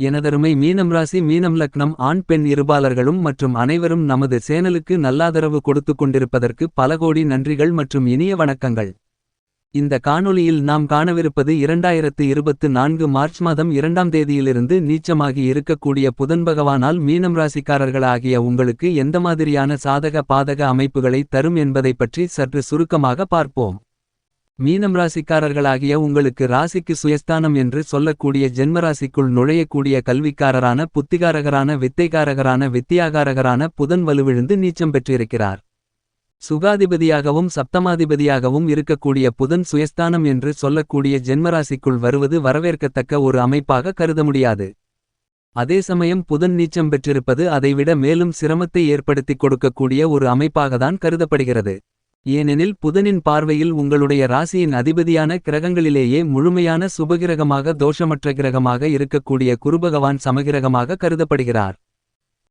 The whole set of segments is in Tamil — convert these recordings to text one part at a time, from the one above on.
எனதருமை மீனம் ராசி மீனம் லக்னம் ஆண் பெண் இருபாலர்களும் மற்றும் அனைவரும் நமது சேனலுக்கு நல்லாதரவு கொடுத்து கொண்டிருப்பதற்கு பல கோடி நன்றிகள் மற்றும் இனிய வணக்கங்கள். இந்த காணொளியில் நாம் காணவிருப்பது இரண்டாயிரத்து இருபத்து நான்கு மார்ச் மாதம் இரண்டாம் தேதியிலிருந்து நீச்சமாகி இருக்கக்கூடிய புதன் பகவானால் மீனம் ராசிக்காரர்களாகிய உங்களுக்கு எந்த மாதிரியான சாதக பாதக அமைப்புகளை தரும் என்பதைப் பற்றி சற்று சுருக்கமாக பார்ப்போம். மீனம் ராசிக்காரர்களாகிய உங்களுக்கு ராசிக்கு சுயஸ்தானம் என்று சொல்லக்கூடிய ஜென்மராசிக்குள் நுழையக்கூடிய கல்விக்காரரான புத்திகாரகரான வித்தைக்காரகரான வித்தியாகாரகரான புதன் வலுவிழுந்து நீச்சம் பெற்றிருக்கிறார். சுகாதிபதியாகவும் சப்தமாதிபதியாகவும் இருக்கக்கூடிய புதன் சுயஸ்தானம் என்று சொல்லக்கூடிய ஜென்மராசிக்குள் வருவது வரவேற்கத்தக்க ஒரு அமைப்பாக கருத முடியாது. அதே சமயம் புதன் நீச்சம் பெற்றிருப்பது அதைவிட மேலும் சிரமத்தை ஏற்படுத்திக் கொடுக்கக்கூடிய ஒரு அமைப்பாகத்தான் கருதப்படுகிறது. ஏனெனில் புதனின் பார்வையில் உங்களுடைய ராசியின் அதிபதியான கிரகங்களிலேயே முழுமையான சுபகிரகமாக தோஷமற்ற கிரகமாக இருக்கக்கூடிய குருபகவான் சமகிரகமாக கருதப்படுகிறார்.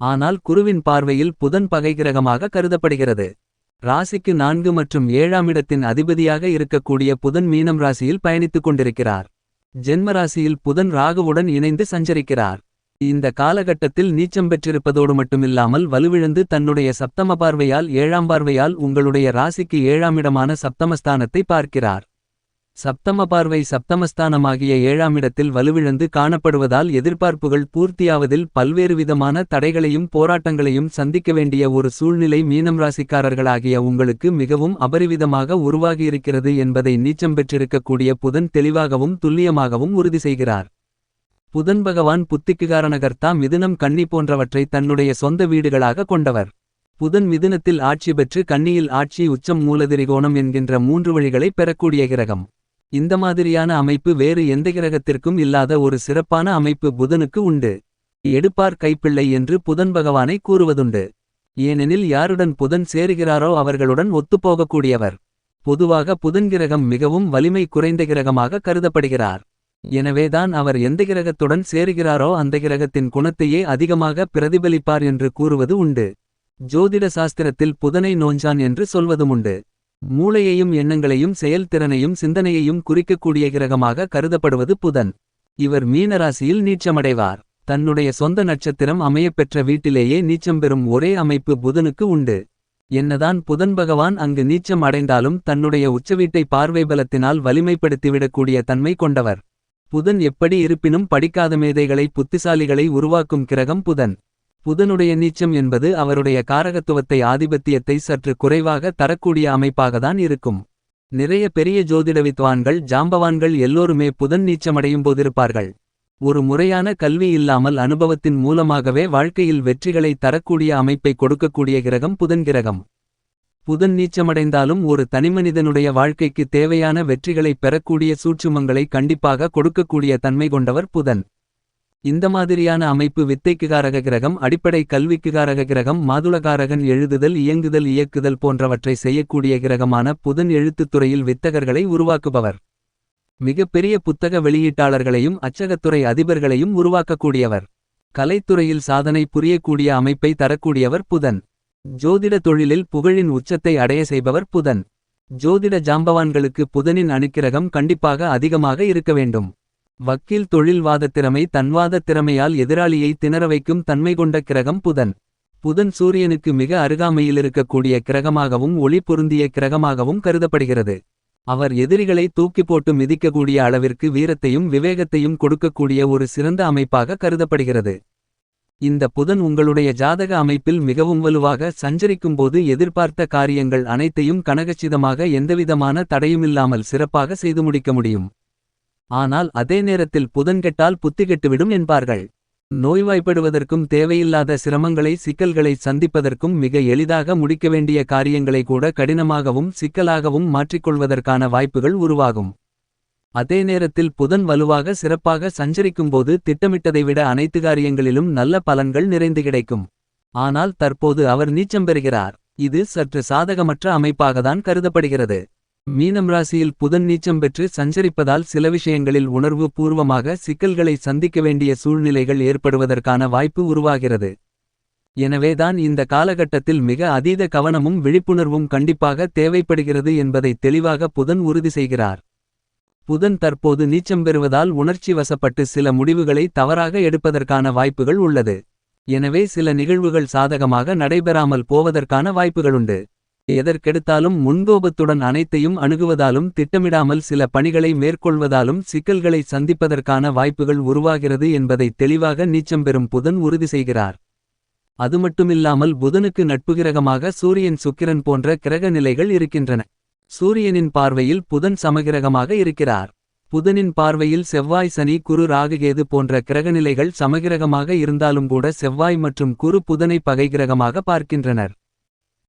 ஆனால் குருவின் பார்வையில் புதன் பகை கிரகமாக கருதப்படுகிறது. ராசிக்கு நான்கு மற்றும் ஏழாம் இடத்தின் அதிபதியாக இருக்கக்கூடிய புதன் மீனம் ராசியில் பயணித்துக் கொண்டிருக்கிறார். ஜென்ம ராசியில் புதன் ராகுவுடன் இணைந்து சஞ்சரிக்கிறார். இந்த காலகட்டத்தில் நீச்சம் பெற்றிருப்பதோடு மட்டுமில்லாமல் வலுவிழந்து தன்னுடைய சப்தம பார்வையால் ஏழாம் பார்வையால் உங்களுடைய ராசிக்கு ஏழாமிடமான சப்தமஸ்தானத்தை பார்க்கிறார். சப்தம பார்வை சப்தமஸ்தானமாகிய ஏழாமிடத்தில் வலுவிழந்து காணப்படுவதால் எதிர்பார்ப்புகள் பூர்த்தியாவதில் பல்வேறு விதமான தடைகளையும் போராட்டங்களையும் சந்திக்க வேண்டிய ஒரு சூழ்நிலை மீனம் ராசிக்காரர்களாகிய உங்களுக்கு மிகவும் அபரிவிதமாக உருவாகியிருக்கிறது என்பதை நீச்சம் பெற்றிருக்கக்கூடிய புதன் தெளிவாகவும் துல்லியமாகவும் உறுதி செய்கிறார். புதன் பகவான் புத்திக்குகாரணகர்த்தா மிதுனம் கன்னி போன்றவற்றை தன்னுடைய சொந்த வீடுகளாக கொண்டவர். புதன் மிதுனத்தில் ஆட்சி பெற்று கன்னியில் ஆட்சி உச்சம் மூலதிரிகோணம் என்கின்ற மூன்று வழிகளை பெறக்கூடிய கிரகம். இந்த மாதிரியான அமைப்பு வேறு எந்த கிரகத்திற்கும் இல்லாத ஒரு சிறப்பான அமைப்பு புதனுக்கு உண்டு. எடுப்பார் கைப்பிள்ளை என்று புதன் பகவானை கூறுவதுண்டு. ஏனெனில் யாருடன் புதன் சேருகிறாரோ அவர்களுடன் ஒத்துப்போகக்கூடியவர். பொதுவாக புதன் கிரகம் மிகவும் வலிமை குறைந்த கிரகமாக கருதப்படுகிறார். எனவேதான் அவர் எந்த கிரகத்துடன் சேருகிறாரோ அந்த கிரகத்தின் குணத்தையே அதிகமாக பிரதிபலிப்பார் என்று கூறுவது உண்டு. ஜோதிட சாஸ்திரத்தில் புதனை நோஞ்சான் என்று சொல்வதுமுண்டு மூளையையும் எண்ணங்களையும் செயல்திறனையும் சிந்தனையையும் குறிக்கக்கூடிய கிரகமாக கருதப்படுவது புதன். இவர் மீனராசியில் நீச்சமடைவார். தன்னுடைய சொந்த நட்சத்திரம் அமையப்பெற்ற வீட்டிலேயே நீச்சம் பெறும் ஒரே அமைப்பு புதனுக்கு உண்டு. என்னதான் புதன் பகவான் அங்கு நீச்சம் அடைந்தாலும் தன்னுடைய உச்சவீட்டை பார்வை பலத்தினால் வலிமைப்படுத்திவிடக்கூடிய தன்மை கொண்டவர். புதன் எப்படி இருப்பினும் படிக்காத மேதைகளை புத்திசாலிகளை உருவாக்கும் கிரகம் புதன். புதனுடைய நீச்சம் என்பது அவருடைய காரகத்துவத்தை ஆதிபத்தியத்தை சற்று குறைவாக தரக்கூடிய அமைப்பாகத்தான் இருக்கும். நிறைய பெரிய ஜோதிட வித்வான்கள் ஜாம்பவான்கள் எல்லோருமே புதன் நீச்சமடையும் போதிருப்பார்கள். ஒரு முறையான கல்வி இல்லாமல் அனுபவத்தின் மூலமாகவே வாழ்க்கையில் வெற்றிகளை தரக்கூடிய அமைப்பை கொடுக்கக்கூடிய கிரகம் புதன் கிரகம். புதன் நீச்சமடைந்தாலும் ஒரு தனிமனிதனுடைய வாழ்க்கைக்கு தேவையான வெற்றிகளை பெறக்கூடிய சூட்சுமங்களை கண்டிப்பாக கொடுக்கக்கூடிய தன்மை கொண்டவர் புதன். இந்த மாதிரியான அமைப்பு வித்தைக்குகாரக கிரகம் அடிப்படை கல்விக்குகாரக கிரகம் மாதுளகாரகன் எழுதுதல் இயங்குதல் இயக்குதல் போன்றவற்றை செய்யக்கூடிய கிரகமான புதன் எழுத்துத்துறையில் வித்தகர்களை உருவாக்குபவர். மிகப்பெரிய புத்தக வெளியீட்டாளர்களையும் அச்சகத்துறை அதிபர்களையும் உருவாக்கக்கூடியவர். கலைத்துறையில் சாதனை புரியக்கூடிய அமைப்பை தரக்கூடியவர் புதன். ஜோதிட தொழிலில் புகழின் உச்சத்தை அடைய செய்பவர் புதன். ஜோதிட ஜாம்பவான்களுக்கு புதனின் அணுக்கிரகம் கண்டிப்பாக அதிகமாக இருக்க வேண்டும். வக்கீல் தொழில்வாத திறமை தன்வாத திறமையால் எதிராளியை திணற வைக்கும் தன்மை கொண்ட கிரகம் புதன். புதன் சூரியனுக்கு மிக அருகாமையில் இருக்கக்கூடிய கிரகமாகவும் ஒளி பொருந்திய கிரகமாகவும் கருதப்படுகிறது. அவர் எதிரிகளை தூக்கி போட்டு மிதிக்கக்கூடிய அளவிற்கு வீரத்தையும் விவேகத்தையும் கொடுக்கக்கூடிய ஒரு சிறந்த அமைப்பாக கருதப்படுகிறது. இந்த புதன் உங்களுடைய ஜாதக அமைப்பில் மிகவும் வலுவாக சஞ்சரிக்கும்போது எதிர்பார்த்த காரியங்கள் அனைத்தையும் கனகச்சிதமாக எந்தவிதமான தடையுமில்லாமல் சிறப்பாக செய்து முடிக்க முடியும். ஆனால் அதே நேரத்தில் புதன் கெட்டால் புத்தி கெட்டுவிடும் என்பார்கள். நோய்வாய்ப்படுவதற்கும் தேவையில்லாத சிரமங்களை சிக்கல்களை சந்திப்பதற்கும் மிக எளிதாக முடிக்க வேண்டிய காரியங்களை கூட கடினமாகவும் சிக்கலாகவும் மாற்றிக்கொள்வதற்கான வாய்ப்புகள் உருவாகும். அதே நேரத்தில் புதன் வலுவாக சிறப்பாக சஞ்சரிக்கும்போது திட்டமிட்டதை விட அனைத்து காரியங்களிலும் நல்ல பலன்கள் நிறைந்து கிடைக்கும். ஆனால் தற்போது அவர் நீச்சம் பெறுகிறார். இது சற்று சாதகமற்ற அமைப்பாகத்தான் கருதப்படுகிறது. மீனம் ராசியில் புதன் நீச்சம் பெற்று சஞ்சரிப்பதால் சில விஷயங்களில் உணர்வு பூர்வமாக சிக்கல்களை சந்திக்க வேண்டிய சூழ்நிலைகள் ஏற்படுவதற்கான வாய்ப்பு உருவாகிறது. எனவேதான் இந்த காலகட்டத்தில் மிக அதீத கவனமும் விழிப்புணர்வும் கண்டிப்பாக தேவைப்படுகிறது என்பதை தெளிவாக புதன் உறுதி செய்கிறார். புதன் தற்போது நீச்சம் பெறுவதால் உணர்ச்சி வசப்பட்டு சில முடிவுகளை தவறாக எடுப்பதற்கான வாய்ப்புகள் உள்ளது. எனவே சில நிகழ்வுகள் சாதகமாக நடைபெறாமல் போவதற்கான வாய்ப்புகளுண்டு. எதற்கெடுத்தாலும் முன்கோபத்துடன் அனைத்தையும் அணுகுவதாலும் திட்டமிடாமல் சில பணிகளை மேற்கொள்வதாலும் சிக்கல்களை சந்திப்பதற்கான வாய்ப்புகள் உருவாகிறது என்பதை தெளிவாக நீச்சம் பெறும் புதன் உறுதி செய்கிறார். அதுமட்டுமில்லாமல் புதனுக்கு நட்புகிரகமாக சூரியன் சுக்கிரன் போன்ற கிரக நிலைகள் இருக்கின்றன. சூரியனின் பார்வையில் புதன் சமகிரகமாக இருக்கிறார். புதனின் பார்வையில் செவ்வாய் சனி குரு ராகுகேது போன்ற கிரகநிலைகள் சமகிரகமாக இருந்தாலும் கூட செவ்வாய் மற்றும் குரு புதனை பகைகிரகமாக பார்க்கின்றனர்.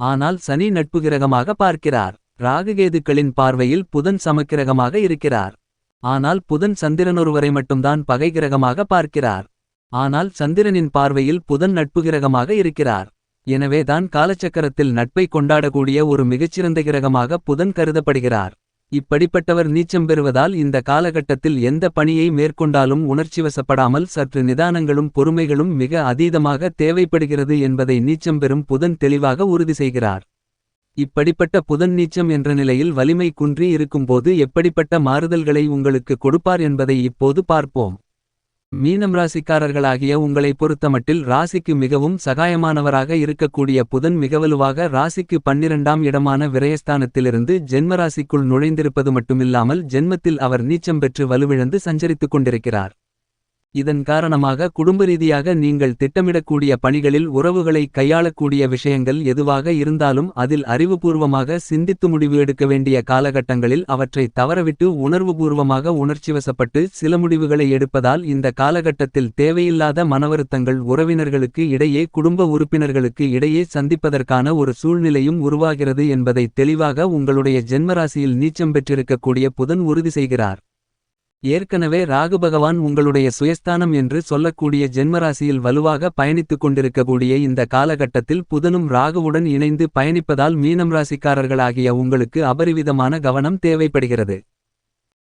ஆனால் சனி நட்புகிரகமாக பார்க்கிறார். ராகுகேதுக்களின் பார்வையில் புதன் சமக்கிரகமாக இருக்கிறார். ஆனால் புதன் சந்திரனொருவரை மட்டும்தான் பகைகிரகமாக பார்க்கிறார். ஆனால் சந்திரனின் பார்வையில் புதன் நட்புகிரகமாக இருக்கிறார். எனவே தான் காலச்சக்கரத்தில் நட்பை கொண்டாடக்கூடிய ஒரு மிகச்சிறந்த கிரகமாக புதன் கருதப்படுகிறார். இப்படிப்பட்டவர் நீச்சம் பெறுவதால் இந்த காலகட்டத்தில் எந்த பணியை மேற்கொண்டாலும் உணர்ச்சிவசப்படாமல் சற்று நிதானங்களும் பொறுமைகளும் மிக அதீதமாக தேவைப்படுகிறது என்பதை நீச்சம் பெறும் புதன் தெளிவாக உறுதி செய்கிறார். இப்படிப்பட்ட புதன் நீச்சம் என்ற நிலையில் வலிமை குன்றி இருக்கும்போது எப்படிப்பட்ட மாறுதல்களை உங்களுக்கு கொடுப்பார் என்பதை இப்போது பார்ப்போம். மீனம் ராசிக்காரர்களாகிய உங்களை பொறுத்தமட்டில் ராசிக்கு மிகவும் சகாயமானவராக இருக்கக்கூடிய புதன் மிகவலுவாக ராசிக்கு பன்னிரண்டாம் இடமான விரயஸ்தானத்திலிருந்து ஜென்மராசிக்குள் நுழைந்திருப்பது மட்டுமில்லாமல் ஜென்மத்தில் அவர் நீச்சம் பெற்று வலுவிழந்து சஞ்சரித்துக் கொண்டிருக்கிறார். இதன் காரணமாக குடும்ப ரீதியாக நீங்கள் திட்டமிடக்கூடிய பணிகளில் உறவுகளை கையாளக்கூடிய விஷயங்கள் எதுவாக இருந்தாலும் அதில் அறிவுபூர்வமாக சிந்தித்து முடிவு எடுக்க வேண்டிய காலகட்டங்களில் அவற்றை தவறவிட்டு உணர்வுபூர்வமாக உணர்ச்சிவசப்பட்டு சில முடிவுகளை எடுப்பதால் இந்த காலகட்டத்தில் தேவையில்லாத மனவருத்தங்கள் உறவினர்களுக்கு இடையே குடும்ப உறுப்பினர்களுக்கு இடையே சந்திப்பதற்கான ஒரு சூழ்நிலையும் உருவாகிறது என்பதை தெளிவாக உங்களுடைய ஜென்மராசியில் நீச்சம் பெற்றிருக்கக்கூடிய புதன் உறுதி செய்கிறார். ஏற்கனவே ராகு பகவான் உங்களுடைய சுயஸ்தானம் என்று சொல்லக்கூடிய ஜென்மராசியில் வலுவாக பயணித்துக் கொண்டிருக்கக்கூடிய இந்த காலகட்டத்தில் புதனும் ராகுவுடன் இணைந்து பயணிப்பதால் மீனம் ராசிக்காரர்களாகிய உங்களுக்கு அபரிவிதமான கவனம் தேவைப்படுகிறது.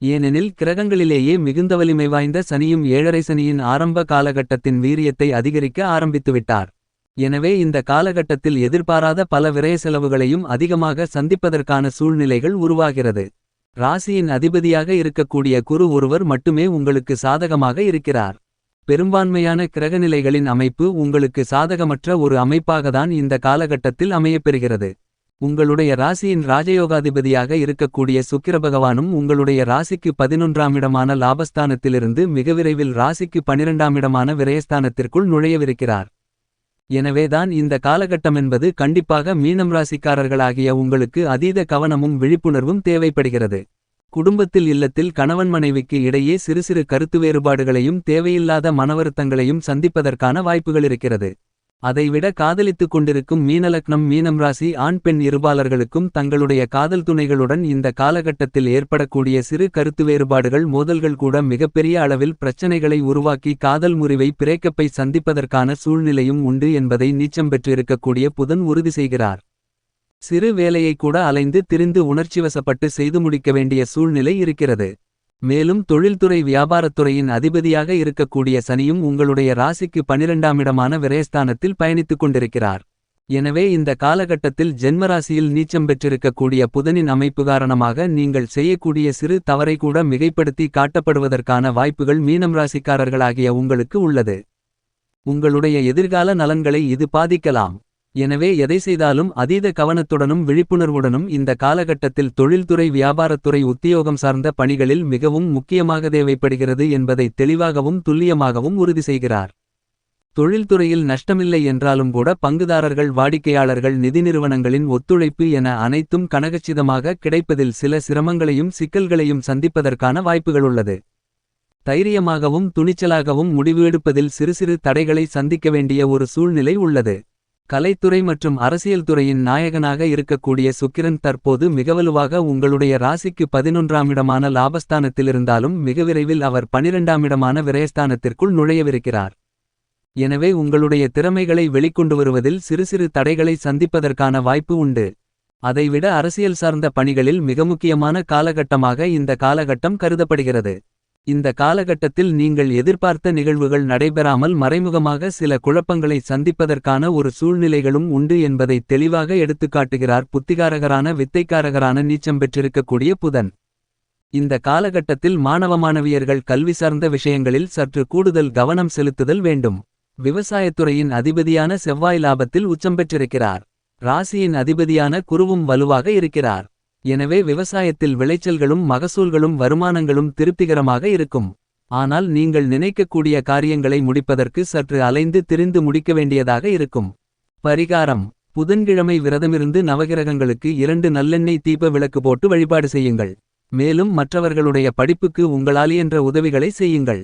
ஏனெனில் கிரகங்களிலேயே மிகுந்த வலிமை வாய்ந்த சனியும் ஏழரை சனியின் ஆரம்ப காலகட்டத்தின் வீரியத்தை அதிகரிக்க ஆரம்பித்துவிட்டார். எனவே இந்த காலகட்டத்தில் எதிர்பாராத பல விரய செலவுகளையும் அதிகமாக சந்திப்பதற்கான சூழ்நிலைகள் உருவாகிறது. ராசியின் அதிபதியாக இருக்கக்கூடிய குரு ஒருவர் மட்டுமே உங்களுக்கு சாதகமாக இருக்கிறார். பெரும்பான்மையான கிரகநிலைகளின் அமைப்பு உங்களுக்கு சாதகமற்ற ஒரு அமைப்பாகதான் இந்த காலகட்டத்தில் அமையப்பெறுகிறது. உங்களுடைய ராசியின் ராஜயோகாதிபதியாக இருக்கக்கூடிய சுக்கிரபகவானும் உங்களுடைய ராசிக்கு பதினொன்றாம் இடமான லாபஸ்தானத்திலிருந்து மிக விரைவில் ராசிக்கு பனிரெண்டாம் இடமான விரயஸ்தானத்திற்குள் நுழையவிருக்கிறார். எனவேதான் இந்த காலகட்டமென்பது கண்டிப்பாக மீனம் ராசிக்காரர்களாகிய உங்களுக்கு அதீத கவனமும் விழிப்புணர்வும் தேவைப்படுகிறது. குடும்பத்தில் இல்லத்தில் கணவன் மனைவிக்கு இடையே சிறு சிறு கருத்து வேறுபாடுகளையும் தேவையில்லாத மனவருத்தங்களையும் சந்திப்பதற்கான வாய்ப்புகளிருக்கிறது. அதைவிட காதலித்துக் கொண்டிருக்கும் மீனலக்னம் மீனம் ராசி ஆண் பெண் இருபாளர்களுக்கும் தங்களுடைய காதல் துணைகளுடன் இந்த காலகட்டத்தில் ஏற்படக்கூடிய சிறு கருத்து வேறுபாடுகள் மோதல்கள் கூட மிகப்பெரிய அளவில் பிரச்சனைகளை உருவாக்கி காதல் முறிவை பிரேக்கப்பை சந்திப்பதற்கான சூழ்நிலையும் உண்டு என்பதை நீச்சம் பெற்றிருக்கக்கூடிய புதன் உறுதி செய்கிறார். சிறு வேலையை கூட அலைந்து திரிந்து உணர்ச்சிவசப்பட்டு செய்து முடிக்க வேண்டிய சூழ்நிலை இருக்கிறது. மேலும் தொழில்துறை வியாபாரத்துறையின் அதிபதியாக இருக்கக்கூடிய சனியும் உங்களுடைய ராசிக்கு பனிரெண்டாம் இடமான விரயஸ்தானத்தில் பயணித்துக் கொண்டிருக்கிறார். எனவே இந்த காலகட்டத்தில் ஜென்மராசியில் நீச்சம் பெற்றிருக்கக்கூடிய புதனின் அமைப்பு காரணமாக நீங்கள் செய்யக்கூடிய சிறு தவறை கூட மிகைப்படுத்தி காட்டப்படுவதற்கான வாய்ப்புகள் மீனம் ராசிக்காரர்களாகிய உங்களுக்கு உள்ளது. உங்களுடைய எதிர்கால நலன்களை இது பாதிக்கலாம். எனவே எதை செய்தாலும் அதீத கவனத்துடனும் விழிப்புணர்வுடனும் இந்த காலகட்டத்தில் தொழில்துறை வியாபாரத்துறை உத்தியோகம் சார்ந்த பணிகளில் மிகவும் முக்கியமாக தேவைப்படுகிறது என்பதை தெளிவாகவும் துல்லியமாகவும் உறுதி செய்கிறார். தொழில்துறையில் நஷ்டமில்லை என்றாலும் கூட பங்குதாரர்கள் வாடிக்கையாளர்கள் நிதி நிறுவனங்களின் ஒத்துழைப்பு என அனைத்தும் கனகச்சிதமாக கிடைப்பதில் சில சிரமங்களையும் சிக்கல்களையும் சந்திப்பதற்கான வாய்ப்புகளுள்ளது. தைரியமாகவும் துணிச்சலாகவும் முடிவு எடுப்பதில் சிறு சிறு தடைகளை சந்திக்க வேண்டிய ஒரு சூழ்நிலை உள்ளது. கலைத்துறை மற்றும் அரசியல் துறையின் நாயகனாக இருக்கக்கூடிய சுக்கிரன் தற்போது மிகவலுவாக உங்களுடைய ராசிக்கு பதினொன்றாம் இடமான லாபஸ்தானத்திலிருந்தாலும் மிக விரைவில் அவர் பனிரெண்டாம் இடமான விரயஸ்தானத்திற்குள் நுழையவிருக்கிறார். எனவே உங்களுடைய திறமைகளை வெளிக்கொண்டு வருவதில் சிறு சிறு தடைகளை சந்திப்பதற்கான வாய்ப்பு உண்டு. அதைவிட அரசியல் சார்ந்த பணிகளில் மிக முக்கியமான காலகட்டமாக இந்த காலகட்டம் கருதப்படுகிறது. இந்த காலகட்டத்தில் நீங்கள் எதிர்பார்த்த நிகழ்வுகள் நடைபெறாமல் மறைமுகமாக சில குழப்பங்களை சந்திப்பதற்கான ஒரு சூழ்நிலைகளும் உண்டு என்பதை தெளிவாக எடுத்துக்காட்டுகிறார் புத்திகாரகரான வித்தைக்காரகரான நீச்சம் பெற்றிருக்கக்கூடிய புதன். இந்த காலகட்டத்தில் மாணவ மாணவியர்கள் கல்வி சார்ந்த விஷயங்களில் சற்று கூடுதல் கவனம் செலுத்துதல் வேண்டும். விவசாயத்துறையின் அதிபதியான செவ்வாய் லாபத்தில் உச்சம் பெற்றிருக்கிறார். ராசியின் அதிபதியான குருவும் வலுவாக இருக்கிறார். எனவே விவசாயத்தில் விளைச்சல்களும் மகசூல்களும் வருமானங்களும் திருப்திகரமாக இருக்கும். ஆனால் நீங்கள் நினைக்கக்கூடிய காரியங்களை முடிப்பதற்கு சற்று அலைந்து திரிந்து முடிக்க வேண்டியதாக இருக்கும். பரிகாரம். புதன்கிழமை விரதமிருந்து நவகிரகங்களுக்கு இரண்டு நல்லெண்ணெய் தீப விளக்கு போட்டு வழிபாடு செய்யுங்கள். மேலும் மற்றவர்களுடைய படிப்புக்கு உங்களால் என்ற உதவிகளை செய்யுங்கள்.